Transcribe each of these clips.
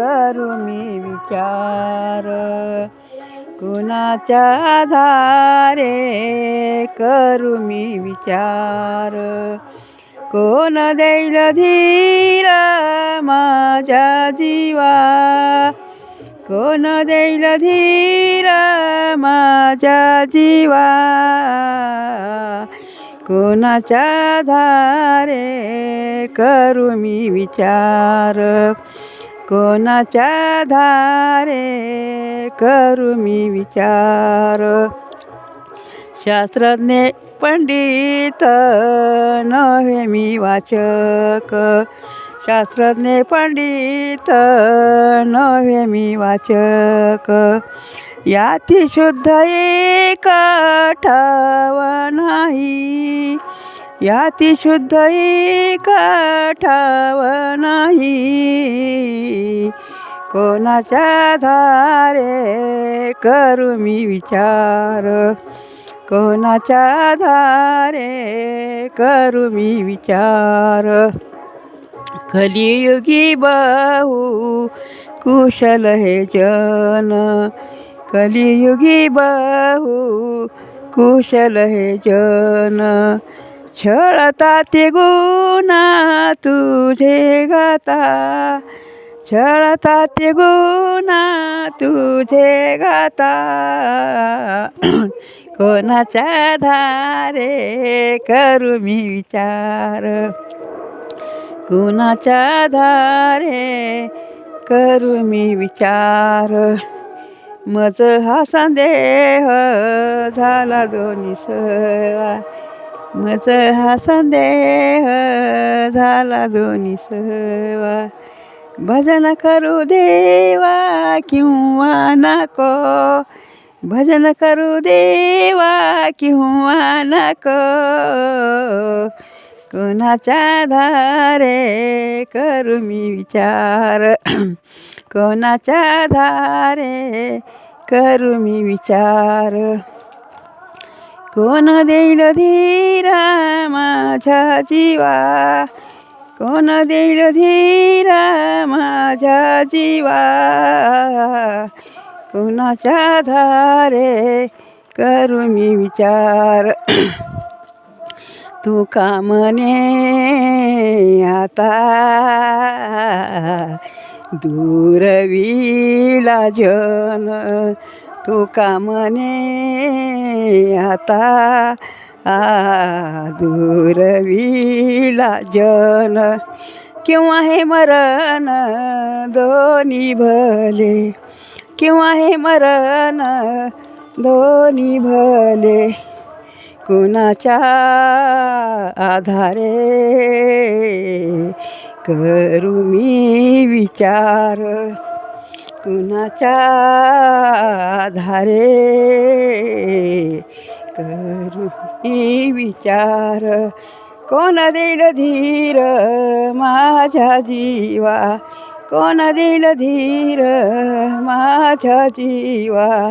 करू मी विचार. कुणाच्या आधारे करू मी विचार. कोण देईल धीर माझ्या जीवा? कोण देईल धीर माझ्या जीवा? कोणाच्या धारे करू मी विचार? कोणाच्या धारे करू मी विचार? शास्त्रज्ञ पंडित नव्हे मी वाचक. शास्त्रज्ञ पंडित नव्हे मी वाचक. याती शुद्ध एक ठाव नाही. याती शुद्ध एक ठाव नाही. कोणाच्या धारे करू मी विचार. कोणाच्या धारे करू मी विचार. कलियुगी बहु कुशल हे जन. कलियुगी बहु कुशल हे जन. छळता ते गुणा तुझे गाता. छळता ते गुणा तुझे गाता. कोणाच्या धारे करू मी विचार. कुणाच्या धारे करू मी विचार. मज हा संदेह झाला दोन्ही सवा मज हा संदेह झाला दोन्ही सहवा. भजन करू देवा किंवा नको. भजन करू देवा किंवा नको. कोणाच्या धारे करू मी विचार. कोणाच्या धारे करू मी विचार. कोण देईल धीरा माझ्या जीवा कोण देईल धीरा माझ्या जीवा कोणाच्या धारे करू मी विचार? तू का म्हणे आता? दूरविला जन तू का म्हणे आता? आ जन. किंवा हे मरण दोन्ही भले? किंवा हे मरण दोन्ही भले? कुणाच्या आधारे करू मी विचार? कुणाच्या आधारे करू विचार. कोण देईल धीर माझ्या जीवा? कोण देईल धीर माझ्या जीवा?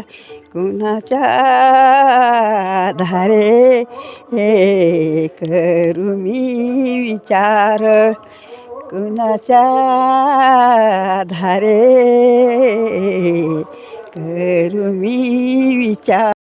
कुणाच्या धारे हे करू मी विचार. कुणाच्या धारे करू मी विचार